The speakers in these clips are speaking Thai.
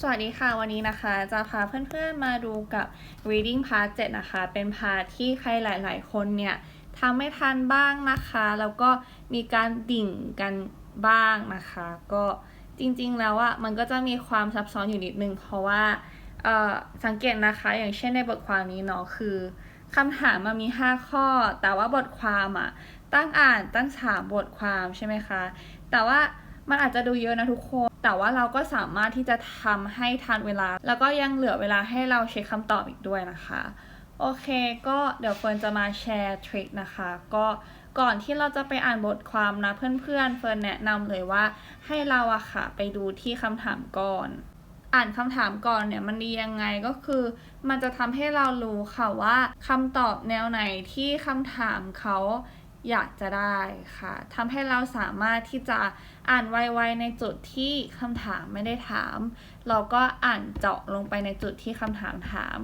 สวัสดีค่ะ วันนี้นะคะจะพาเพื่อนๆมาดูกับ reading part 7 นะคะ เป็นพาร์ทที่ใครหลายๆ คนเนี่ยทำไม่ทันบ้างนะคะ แล้วก็มีการดิ่งกันบ้างนะคะ ก็จริงๆแล้วอะมันก็จะมีความซับซ้อนอยู่นิดนึง เพราะว่าเออสังเกตนะคะ อย่างเช่นในบทความนี้เนาะคือคำถามมันมี 5 ข้อ แต่ว่าบทความอะตั้งอ่านตั้งสามบทความใช่ไหมคะ แต่ว่า มันอาจจะดูเยอะนะทุกคน แต่ว่าเราก็สามารถที่จะทำให้ทันเวลา แล้วก็ยังเหลือเวลาให้เราเช็คคำตอบอีกด้วยนะคะ โอเค ก็เดี๋ยวเฟิร์นจะมาแชร์ทริคนะคะ ก็ก่อนที่เราจะไปอ่านบทความนะเพื่อนๆ เฟิร์นแนะนำเลยว่าให้เราอะค่ะไปดูที่คำถามก่อน อ่านคำถามก่อนเนี่ยมันดียังไงก็คือ มันจะทำให้เรารู้ค่ะว่าคำตอบแนวไหนที่คำถามเขาอยากจะได้ค่ะทำให้เราสามารถที่จะ อ่านไวๆในจุดที่คำถามไม่ได้ถาม เราก็อ่านเจาะลงไปในจุดที่คำถามถาม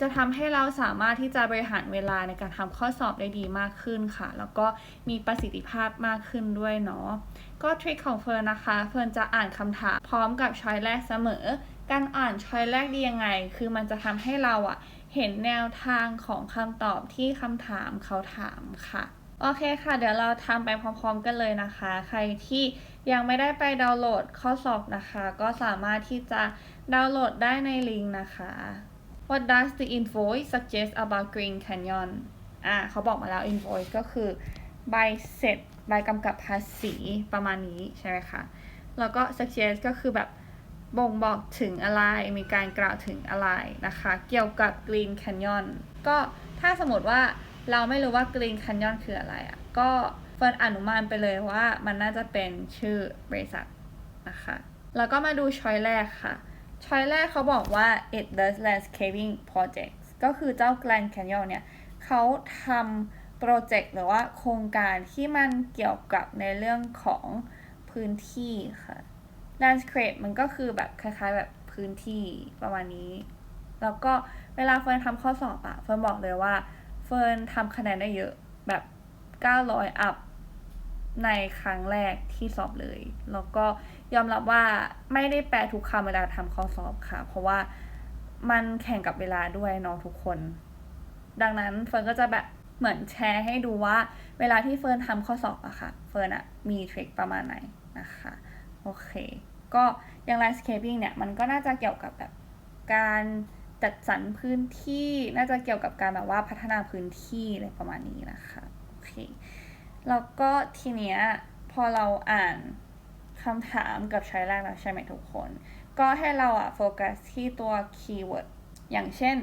จะทำให้เราสามารถที่จะบริหารเวลาในการทำข้อสอบได้ดีมากขึ้นค่ะ แล้วก็มีประสิทธิภาพมากขึ้นด้วยเนาะ ก็ทริคของเฟิร์นนะคะ เฟิร์นจะอ่านคำถามพร้อมกับช้อยแรกเสมอ การอ่านช้อยแรกดียังไง คือมันจะทำให้เราอะเห็นแนวทางของคำตอบที่คำถามเขาถามค่ะโอเคค่ะ เดี๋ยวเราทำไปพร้อมๆกันเลยนะคะ ใครที่ ยังไม่ได้ไปดาวน์โหลดข้อสอบนะคะ ก็สามารถที่จะดาวน์โหลดได้ในลิงก์นะคะ What does the invoice suggest about Green Canyon อ่าเขาบอกมาแล้ว invoice ก็คือใบเสร็จใบกำกับภาษีประมาณนี้ใช่ไหมคะ แล้วก็ suggest ก็คือแบบบ่งบอกถึงอะไร มีการกล่าวถึงอะไรนะคะ เกี่ยวกับ Green Canyon ก็ถ้าสมมติว่าเราไม่รู้ว่า Green Canyon คืออะไรอะ่ะ ก็ เฟิร์นอนุมานไปเลยว่ามันน่าจะเป็นชื่อบริษัทนะคะ แล้วก็มาดูช้อยแรกค่ะช้อยแรกเขาบอกว่า it does landscaping projects ก็คือเจ้า Grand Canyon เนี่ยเขาทำโปรเจกต์หรือว่าโครงการที่มันเกี่ยวกับในเรื่องของพื้นที่ค่ะ landscape มันก็คือแบบคล้ายๆแบบพื้นที่ประมาณนี้ แล้วก็เวลาเฟิร์นทำข้อสอบอะเฟิร์นบอกเลยว่า เฟิร์นทำคะแนนได้เยอะแบบ 900 อัพ ในครั้งแรกที่สอบเลย แล้วก็ยอมรับว่าไม่ได้แปลทุกคำเวลาทำข้อสอบค่ะ เพราะว่ามันแข่งกับเวลาด้วยเนาะทุกคน ดังนั้นเฟิร์นก็จะแบบเหมือนแชร์ให้ดูว่าเวลาที่เฟิร์นทำข้อสอบอะค่ะ เฟิร์นอะมีทริคประมาณไหนนะคะ โอเค ก็อย่าง landscaping เนี่ย มันก็น่าจะเกี่ยวกับแบบการจัดสรรพื้นที่ น่าจะเกี่ยวกับการแบบว่าพัฒนาพื้นที่อะไรประมาณนี้นะคะ โอเค แล้วก็ทีเนี้ยพอเราอ่านคำถามกับใช้แรกแล้วใช่ไหมทุกคน ก็ให้เราอะโฟกัสที่ตัวคีย์เวิร์ดอย่างเช่น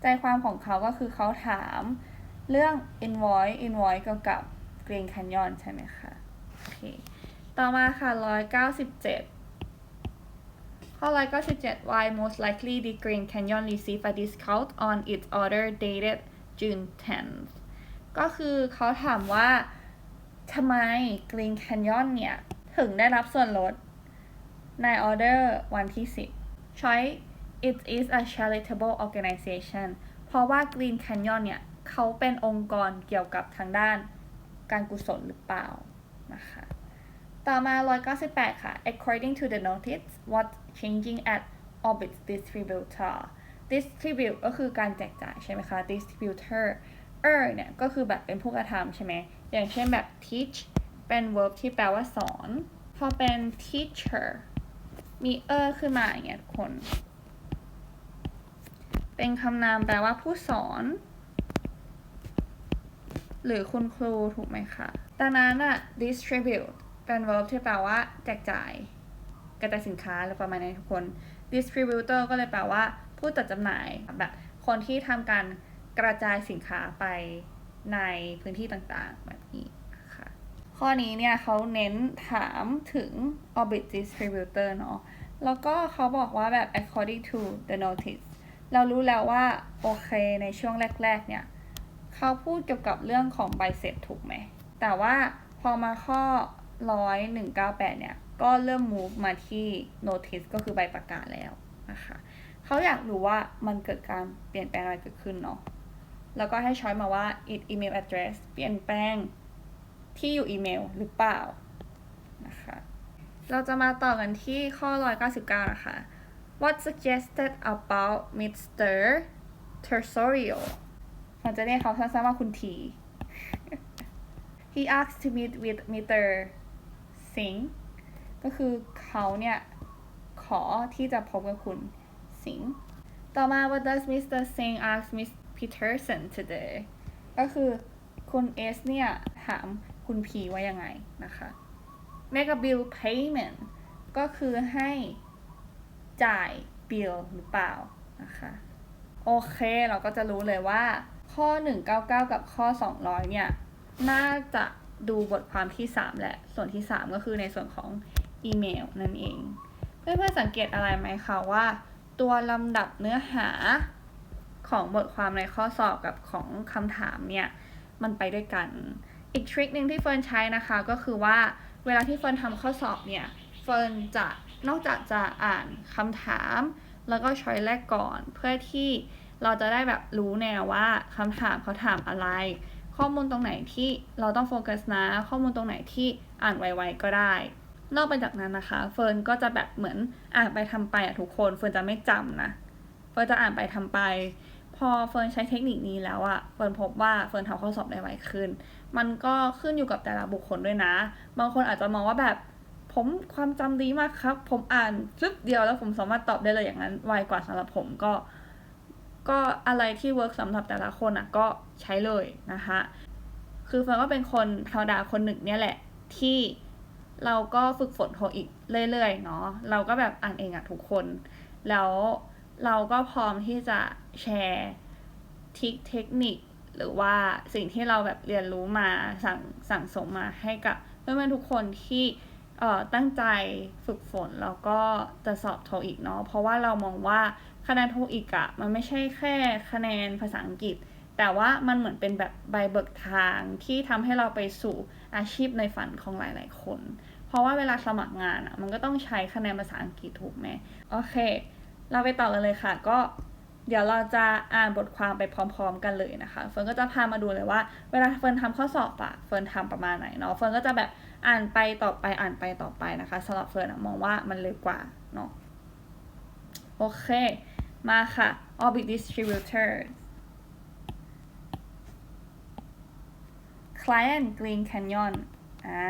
ใจความของเขาก็คือเขาถามเรื่อง invoice invoice เกี่ยวกับ Green Canyon ใช่ไหมคะ โอเค ต่อมาค่ะ 197ข้อ197 why most likely the Green Canyon receive a discount on its order dated June 10th ก็คือเขาถามว่า ทำไม Green Canyon เนี่ย ถึงได้รับส่วนลดในออเดอร์วันที่ 10 Choice it is a charitable organization เพราะว่า Green Canyon เนี่ย เขาเป็นองค์กรเกี่ยวกับทางด้านการกุศลหรือเปล่านะคะต่อมา 198 ค่ะ according to the notice what changing at Orbit distributor distribute ก็คือการแจกจ่ายใช่ไหมคะ distributor er เนี่ยก็คือแบบเป็นผู้กระทำใช่ไหม อย่างเช่นแบบ teach เป็น verb ที่แปลว่าสอน พอเป็น teacher มี er ขึ้นมาอย่างเงี้ยทุกคน เป็นคำนามแปลว่าผู้สอน หรือคุณครูถูกไหมคะดังนั้นอะ distribute เป็น verb ที่แปลว่า แจกจ่ายกระจายสินค้าหรือประมาณนี้ทุกคน distributor ก็เลยแปลว่า ผู้จัดจำหน่ายแบบคนที่ทำการ กระจายสินค้าไปในพื้นที่ต่างๆ แบบนี้ค่ะ ข้อนี้เนี่ยเขาเน้นถามถึง orbit distributor เนาะ แล้วก็เขาบอกว่าแบบ according to the notice เรารู้แล้วว่า โอเคในช่วงแรก ๆ เนี่ยเขาพูดเกี่ยวกับเรื่องของใบเสร็จถูกไหม แต่ว่าพอมาข้อ 10198 เนี่ย ก็เริ่ม move มาที่ notice ก็คือใบประกาศแล้วนะคะเขาอยากรู้ว่ามันเกิดการเปลี่ยนแปลงอะไรเกิดขึ้นเนาะ แล้วก็ให้ช้อยมาว่า it email address เปลี่ยนแปลงที่อยู่อีเมลหรือเปล่านะคะเราจะมาต่อกันที่ข้อ 199 นะคะ what suggested about Mr. Tersorio เราจะเรียกเขาสั้นๆว่าคุณที he asked to meet with Mr. Singh ก็คือเขาเนี่ย ขอที่จะพบกับคุณสิงห์ต่อมา what does Mr. Singh ask Miss Peterson today ก็คือคุณเอสเนี่ยถามคุณพีว่ายังไงนะคะ make a bill payment ก็คือให้จ่าย bill หรือเปล่านะคะ โอเคเราก็จะรู้เลยว่า ข้อ 199 กับข้อ 200 เนี่ย น่าจะดูบทความที่ 3 แหละ ส่วนที่ 3 ก็คือในส่วนของอีเมลนั่นเอง เพื่อนๆสังเกตอะไรไหมคะว่า ตัวลำดับเนื้อหา ของบทความในข้อสอบกับของคำถามเนี่ย มันไปด้วยกัน อีกทริคหนึ่งที่เฟิร์นใช้นะคะก็คือว่าเวลาที่เฟิร์นทำข้อสอบเนี่ย เฟิร์นจะนอกจากจะอ่านคำถาม แล้วก็ช้อยแรกก่อน เพื่อที่เราจะได้แบบรู้แนวว่าคำถามเขาถามอะไร ข้อมูลตรงไหนที่เราต้องโฟกัสนะ ข้อมูลตรงไหนที่อ่านไวๆก็ได้ นอกไปจากนั้นนะคะ เฟิร์นก็จะแบบเหมือนอ่านไปทำไปอะทุกคน เฟิร์นจะไม่จำนะ เฟิร์นจะอ่านไปทำไป พอเฟิร์นใช้เทคนิคนี้แล้วอะเฟิร์นพบว่าเฟิร์นทำข้อสอบได้ไวขึ้น มันก็ขึ้นอยู่กับแต่ละบุคคลด้วยนะ บางคนอาจจะมองว่าแบบผมความจำดีมากครับ ผมอ่านฟึบเดียวแล้วผมสามารถตอบได้เลยอย่างนั้นไวกว่าสำหรับผมก็ ก็อะไรที่เวิร์กสำหรับแต่ละคนอะก็ใช้เลยนะคะคือเฟิร์นก็เป็นคนธรรมดาคนหนึ่งเนี่ยแหละที่เราก็ฝึกฝนโทอีกเรื่อยๆเนาะเราก็แบบอ่านเองอะทุกคน แล้ว เราก็พร้อมที่จะแชร์ทิคเทคนิค หรือว่าสิ่งที่เราแบบเรียนรู้มาสั่งสั่งสมมาให้กับเพื่อนๆทุกคนที่เอ่อตั้งใจฝึกฝนแล้วก็จะสอบโทอีกเนาะเพราะว่าเรามองว่าคะแนนโทอีกอะมันไม่ใช่แค่คะแนนภาษาอังกฤษ แต่ว่ามันเหมือนเป็นแบบใบเบิกทางที่ทำให้เราไปสู่อาชีพในฝันของหลายๆคน เพราะว่าเวลาสมัครงานอะมันก็ต้องใช้คะแนนภาษาอังกฤษถูกไหมโอเค เราไปต่อกันเลยค่ะ ก็เดี๋ยวเราจะอ่านบทความไปพร้อม ๆ กันเลยนะคะ เฟิร์นก็จะพามาดูเลยว่า เวลาเฟิร์นทำข้อสอบอะเฟิร์นทำประมาณไหนเนาะ เฟิร์นก็จะแบบอ่านไปต่อไปอ่านไปต่อไปนะคะสำหรับเฟิร์นมองว่ามันเร็วกว่าเนาะ โอเค มาค่ะ Orbit distributor Client Green Canyon อ่า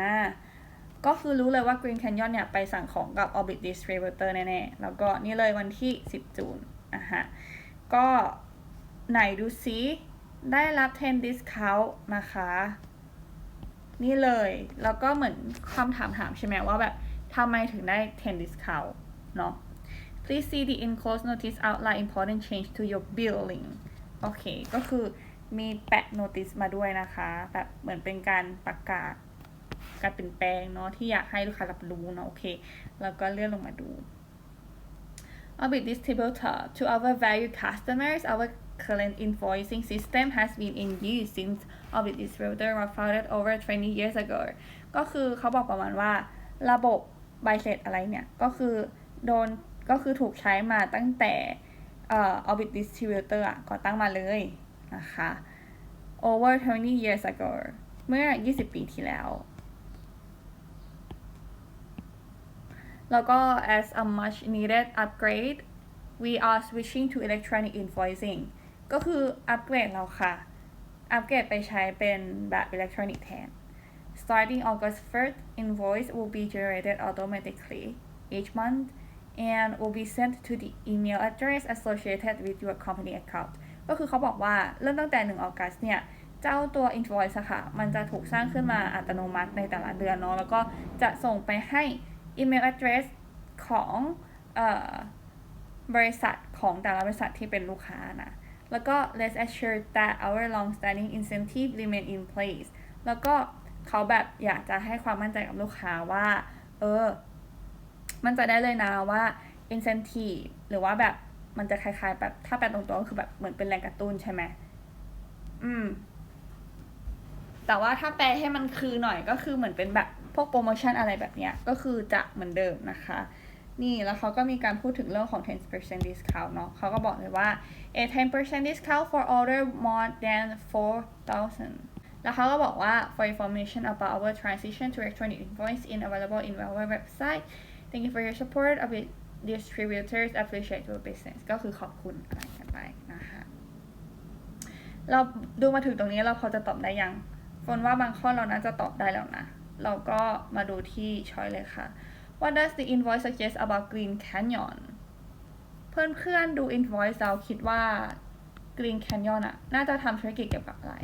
ก็คือรู้เลยว่า Green Canyon เนี่ย ไปสั่งของกับ Orbit Distributor แน่ๆ แล้วก็นี่เลยวันที่ 10จูนอะฮะ ก็ไหนดูซิได้รับ10 discount นะคะ นี่เลย แล้วก็เหมือนคำถามถามใช่ไหมว่าแบบทำไมถึงได้10 discount เนาะ Please see the enclosed notice outline important change to your billing โอเค ก็คือมีแปะ notice มาด้วยนะคะ แบบเหมือนเป็นการประกาศ การเปลี่ยนแปลงเนาะที่อยากให้ลูกค้ารับรู้เนาะโอเค แล้วก็เลื่อนลงมาดู Orbit Distributor to our valued customers our current invoicing system has been in use since Orbit Distributor was founded over 20 years ago ก็คือเขาบอกประมาณว่าระบบใบเสร็จอะไรเนี่ย ก็คือโดนก็คือถูกใช้มาตั้งแต่เอ่อ Orbit Distributor อะก่อตั้งมาเลยนะคะ over 20 years ago เมื่อ 20 ปีที่แล้ว แล้วก็ as a much needed upgrade we are switching to electronic invoicing ก็คืออัปเกรดแล้วค่ะ อัปเกรดไปใช้เป็นแบบอิเล็กทรอนิกส์แทน starting August 1st invoice will be generated automatically each month and will be sent to the email address associated with your company account ก็คือเขาบอกว่าเริ่มตั้งแต่ 1 ออกัสเนี่ย เจ้าตัว invoice ค่ะ มันจะถูกสร้างขึ้นมาอัตโนมัติในแต่ละเดือนเนาะ แล้วก็จะส่งไปให้ email address ของเออบริษัทของแต่ละบริษัทที่เป็นลูกค้านะ แล้วก็ let's assure that our long-standing incentive remain in place แล้วก็เขาแบบอยากจะให้ความมั่นใจกับลูกค้าว่า เออ มั่นใจได้เลยนะว่า incentive หรือว่าแบบมันจะคล้ายๆแบบถ้าแปลตรงๆก็คือแบบเหมือนเป็นแรงกระตุ้นใช่ไหมอืม แต่ว่าถ้าแปลให้มันคือหน่อยก็คือเหมือนเป็นแบบพวกโปรโมชั่นอะไรแบบเนี้ยก็คือจะเหมือนเดิมนะคะ นี่แล้วเขาก็มีการพูดถึงเรื่องของ 10% discount เนาะเขาก็บอกเลยว่า a 10% discount for order more than 4,000แล้วเขาก็บอกว่า for information about our transition to electronic invoice in available in our website thank you for your support of it distributors appreciate your business ก็คือขอบคุณอะไรกันไปนะคะ เราดูมาถึงตรงนี้เราพอจะตอบได้ยัง นว่าบางข้อเราน่าจะตอบได้แล้วนะ เราก็มาดูที่ช้อยเลยค่ะ What does the invoice suggest about Green Canyon เพื่อนๆดู invoice เราคิดว่า Green Canyon อะน่าจะทำธุรกิจเกี่ยวกับอะไร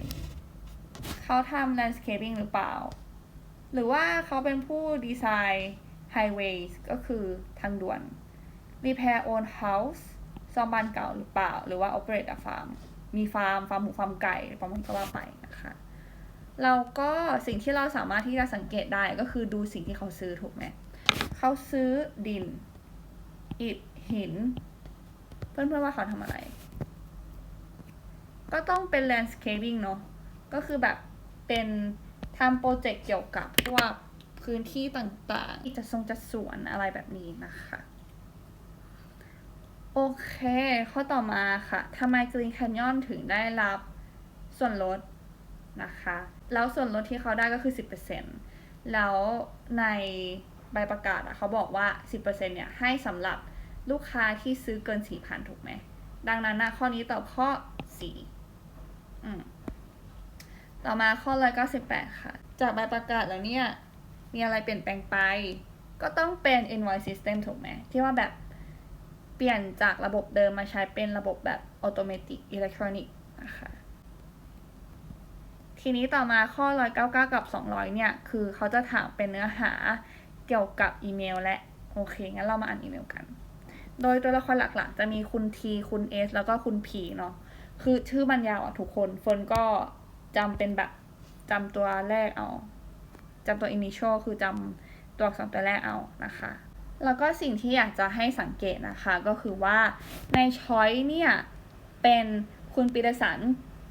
เขาทำ landscaping หรือเปล่า หรือว่าเขาเป็นผู้ดีไซน์ highways ก็คือทางด่วน repair own house ซ่อมบ้านเก่าหรือเปล่า หรือว่า operate a farm มีฟาร์ม ฟาร์มหมูฟาร์มไก่ประมาณก็ว่าไปน เราก็สิ่งที่เราสามารถที่จะสังเกตได้ก็คือดูสิ่งที่เขาซื้อถูกไหมเขาซื้อดิน อิฐหิน เพื่อนๆว่าเขาทำอะไร ก็ต้องเป็น landscaping เนอะก็คือแบบเป็นทำโปรเจกต์เกี่ยวกับพวกพื้นที่ต่างๆจะทรงจะสวนอะไรแบบนี้นะคะ โอเค ข้อต่อมาค่ะทำไม Green Canyon ถึงได้รับส่วนลดนะคะ แล้วส่วนลดที่เขาได้ก็คือ 10%แล้วในใบประกาศอะเขาบอกว่า 10%เนี่ยให้สำหรับลูกค้าที่ซื้อเกิน 4,000 ถูกไหม ดังนั้นนะข้อนี้ตอบข้อ 4 อืมต่อมาข้อ198ค่ะ จากใบประกาศแล้วเนี่ย มีอะไรเปลี่ยนแปลงไป ก็ต้องเป็น invoice system ถูกไหม ที่ว่าแบบเปลี่ยนจากระบบเดิมมาใช้เป็นระบบแบบ automatic electronic นะคะ ทีนี้ต่อมาข้อ 199 กับ 200 เนี่ย คือเขาจะถามเป็นเนื้อหาเกี่ยวกับอีเมล และโอเค งั้นเรามาอ่านอีเมลกัน โดยตัวละครหลักๆ จะมีคุณ T คุณ S แล้วก็คุณ P เนาะ คือชื่อมันยาวอะทุกคนเฟิร์นก็จำเป็นแบบจำตัวแรกเอาจำตัว initial คือจำตัวอักษรตัวแรกเอานะคะ แล้วก็สิ่งที่อยากจะให้สังเกตนะคะก็คือว่าในช้อยเนี่ยเป็นคุณปีเตอร์สัน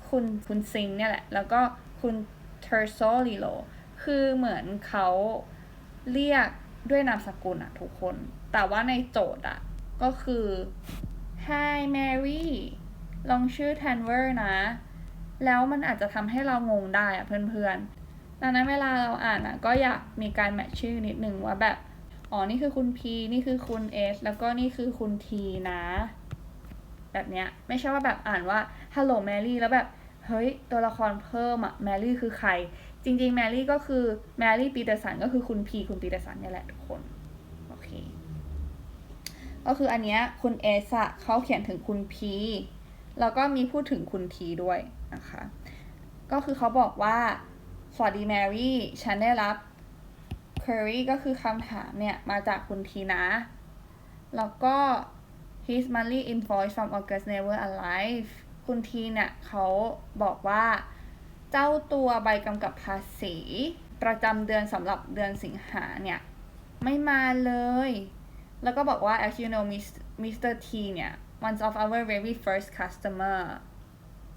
คุณคุณซิงเนี่ยแหละ แล้วก็ คุณเทอร์โซลิโลคือเหมือนเขาเรียกด้วยนามสกุลอะทุกคน แต่ว่าในโจทย์อะก็คือ Hi Mary ลองชื่อ Tanver นะ แล้วมันอาจจะทำให้เรางงได้อะเพื่อนๆดังนั้นเวลาเราอ่านอะก็อยากมีการแมทชื่อนิดนึงว่าแบบ อ๋อ นี่คือคุณ P นี่คือคุณ S แล้วก็นี่คือคุณ T นะ แบบเนี้ย ไม่ใช่ว่าแบบอ่านว่า Hello Mary แล้วแบบ เฮ้ย ตัวละครเพิ่มอะ Mary คือใคร จริงๆ Mary ก็คือ Mary ปีเตอร์สันก็คือคุณ P คุณปีเตอร์สันเนี่ยแหละทุกคน โอเค ก็คืออันเนี้ยคุณ S อะเขาเขียนถึงคุณ P แล้วก็มีพูดถึงคุณ T ด้วยนะคะ ก็คือเขาบอกว่าสวัสดีแมรี่ฉันได้รับ query ก็คือคำถามเนี่ยมาจากคุณทีนะ แล้วก็ his monthly invoice from August never arrived คุณทีเนี่ยเขาบอกว่าเจ้าตัวใบกำกับภาษี ประจำเดือนสำหรับเดือนสิงหาเนี่ย ไม่มาเลย แล้วก็บอกว่า as you know Mr. T เนี่ย one of our very first customer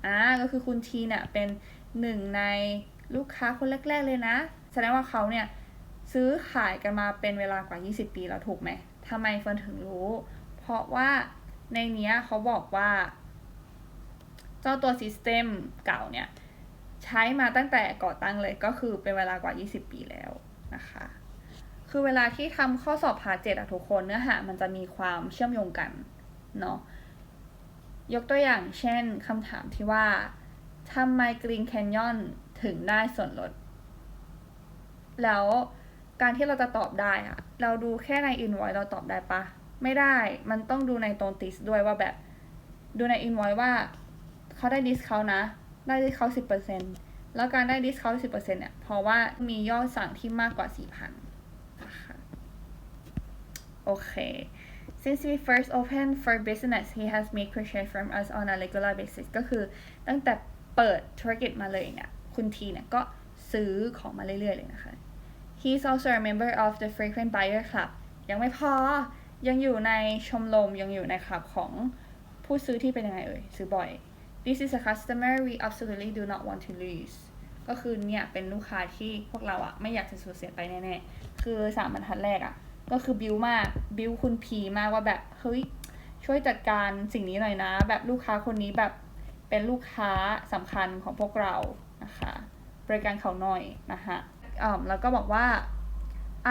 อ่าก็คือคุณทีเนี่ยเป็นหนึ่งในลูกค้าคนแรก ๆ เลยนะ แสดงว่าเขาเนี่ย ซื้อขายกันมาเป็นเวลากว่า 20 ปีแล้วถูกไหมทำไมเฟิร์นถึงรู้ เพราะว่าในเนี้ยเขาบอกว่า เจ้าตัวซิสเต็มเก่าเนี่ย ใช้มาตั้งแต่ก่อตั้งเลยก็คือเป็นเวลากว่า 20 ปีแล้วนะคะ คือเวลาที่ทำข้อสอบพาเจ็ดอะทุกคนเนื้อหามันจะมีความเชื่อมโยงกันเนาะยกตัวอย่างเช่นคำถามที่ว่าทำไมกรีนแคนยอนถึงได้ส่วนลด แล้วการที่เราจะตอบได้อะเราดูแค่ในอินไว e เราตอบได้ปะ ไม่ได้ มันต้องดูในตรงติสด้วยว่าแบบ ดูในอินไว e ว่า เขาได้ดิสเขานะ ได้ดิสเขาสิบเปอร์เซ็นตแล้วการได้ดิสเขาสิบเปอร์เซ็นเนี่ย เพราะว่ามียอดสั่งที่มากกว่าสี่พันนะคะโอเค Since we first opened for business he has made purchase from us on a regular basis ก็คือตั้งแต่เปิดธุรกิจมาเลยเนี่ย คุณทีเนี่ยก็ซื้อของมาเรื่อย ๆ เลยนะคะ he's also a member of the frequent buyer club ยังไม่พอ ยังอยู่ในชมรมยังอยู่ในคลับของผู้ซื้อที่เป็นยังไงเอ่ย ซื้อบ่อย This is a customer we absolutely do not want to lose ก็คือเนี่ยเป็นลูกค้าที่พวกเราอะไม่อยากจะสูญเสียไปแน่ๆ คือสามบรรทัดแรกอะก็คือบิวมากบิวคุณพีมากว่าแบบ เฮ้ย ช่วยจัดการสิ่งนี้หน่อยนะ แบบลูกค้าคนนี้แบบเป็นลูกค้าสำคัญของพวกเรานะคะบริการเขาหน่อยนะคะอ่าแล้วก็บอกว่า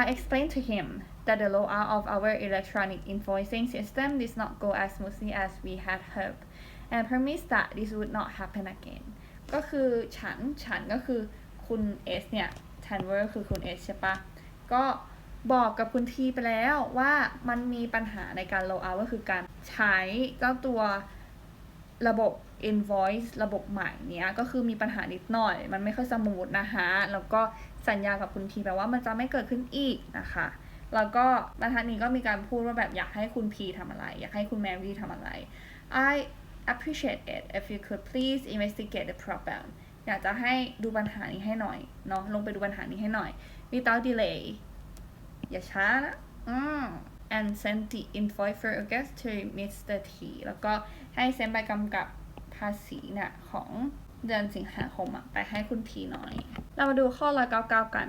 I explained to him that the rollout of our electronic invoicing system did not go as smoothly as we had hoped and promise that this would not happen again ก็คือฉัน ฉันก็คือคุณเอสเนี่ยทันเวอร์คือคุณเอสใช่ปะ ก็บอกกับคุณทีไปแล้วว่ามันมีปัญหาในการ roll out ก็คือการใช้เจ้าตัวระบบ invoice ระบบใหม่เนี้ยก็คือมีปัญหานิดหน่อย มันไม่ค่อยสมูทนะคะแล้วก็สัญญากับคุณทีไปว่ามันจะไม่เกิดขึ้นอีกนะคะแล้วก็บรรทัดนี้ก็มีการพูดว่าแบบอยากให้คุณพีทำอะไร อยากให้คุณแมรี่ทำอะไร I appreciate it if you could please investigate the problem อยากจะให้ดูปัญหานี้ให้หน่อยเนาะลงไปดูปัญหานี้ให้หน่อย without delay อย่าช้านะอืม and send the invoice for August to Mr. T แล้วก็ให้เซ็นใบกำกับภาษีเนี่ยของเดือนสิงหาคมอะไปให้คุณทีหน่อย เรามาดูข้อ 199 กัน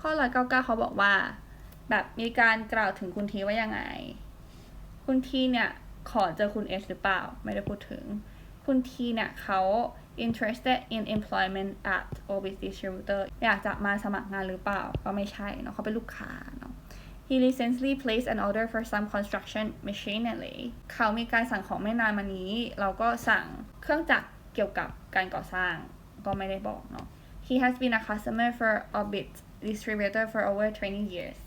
ข้อ 199 เขาบอกว่า แบบมีการกล่าวถึงคุณทีว่ายังไง คุณทีเนี่ย ขอเจอคุณเอสหรือเปล่า ไม่ได้พูดถึง คุณทีเนี่ยเขา interested in employment at Obis distributor อยากจะมาสมัครงานหรือเปล่า ก็ไม่ใช่เนาะเขาเป็นลูกค้าเนาะ He recently placed an order for some construction machinery เขามีการสั่งของไม่นานมานี้ เราก็สั่งเครื่องจักรเกี่ยวกับการก่อสร้าง ก็ไม่ได้บอกเนาะ He has been a customer for Orbit distributor for over 20 years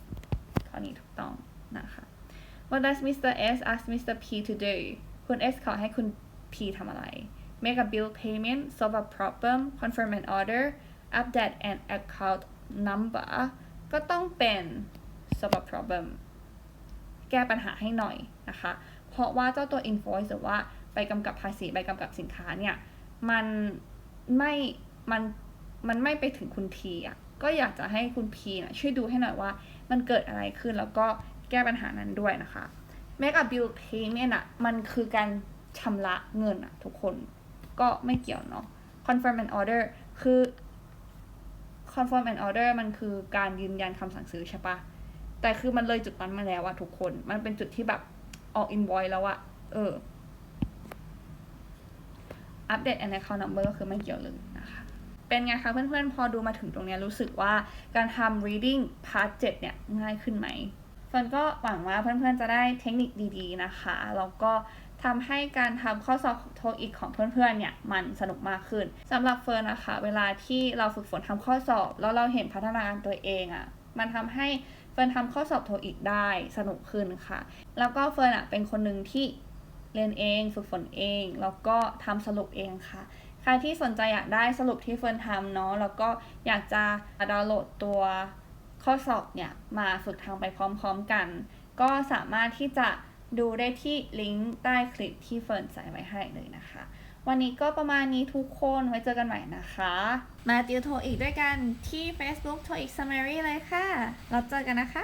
ข้อนี้ถูกต้องนะคะ What does Mr. S ask Mr. P to do คุณ S ขอให้คุณ P ทำอะไร Make a bill payment solve a problem confirm an order update an account number ก็ต้องเป็น solve a problem แก้ปัญหาให้หน่อยนะคะ เพราะว่าเจ้าตัว invoice หรือว่าใบกำกับภาษีใบกำกับสินค้าเนี่ย มันไม่มันมันไม่ไปถึงคุณทีอะก็อยากจะให้คุณพีนะช่วยดูให้หน่อยว่ามันเกิดอะไรขึ้นแล้วก็ แก้ปัญหานั้นด้วยนะคะ make a bill payment อะมันคือการชำระเงินอะทุกคนก็ไม่เกี่ยวเนาะ confirm an order คือ confirm an order มันคือการยืนยันคำสั่งซื้อใช่ปะแต่คือมันเลยจุดนั้นมาแล้วอะทุกคน มันเป็นจุดที่แบบออก invoice แล้วอะเอออัปเดต an account number ก็คือไม่เกี่ยวเลยนะคะ เป็นไงคะเพื่อนๆ พอดูมาถึงตรงนี้รู้สึกว่าการทำ reading part 7เนี่ยง่ายขึ้นไหม เฟิร์นก็หวังว่าเพื่อนๆจะได้เทคนิคดีๆนะคะ แล้วก็ทำให้การทำข้อสอบโทอีกของเพื่อนๆเนี่ยมันสนุกมากขึ้นสำหรับเฟิร์นนะคะ เวลาที่เราฝึกฝนทำข้อสอบ แล้วเราเห็นพัฒนาการตัวเองอะมันทำให้เฟิร์นทำข้อสอบโทอีกได้สนุกขึ้นค่ะ แล้วก็เฟิร์นอะเป็นคนหนึ่งที่เรียนเอง ฝึกฝนเอง แล้วก็ทำสรุปเองค่ะ ใครที่สนใจอยากได้สรุปที่เฟิร์นทำเนาะแล้วก็อยากจะดาวน์โหลดตัว ข้อสอบเนี่ยมาฝึกทำไปพร้อมๆกัน ก็สามารถที่จะดูได้ที่ลิงก์ใต้คลิปที่เฟิร์นใส่ไว้ให้เลยนะคะ วันนี้ก็ประมาณนี้ทุกคนไว้เจอกันใหม่นะคะ มาติวโทรอีกด้วยกันที่ Facebook โทรอีก Summary เลยค่ะเราเจอกันนะคะ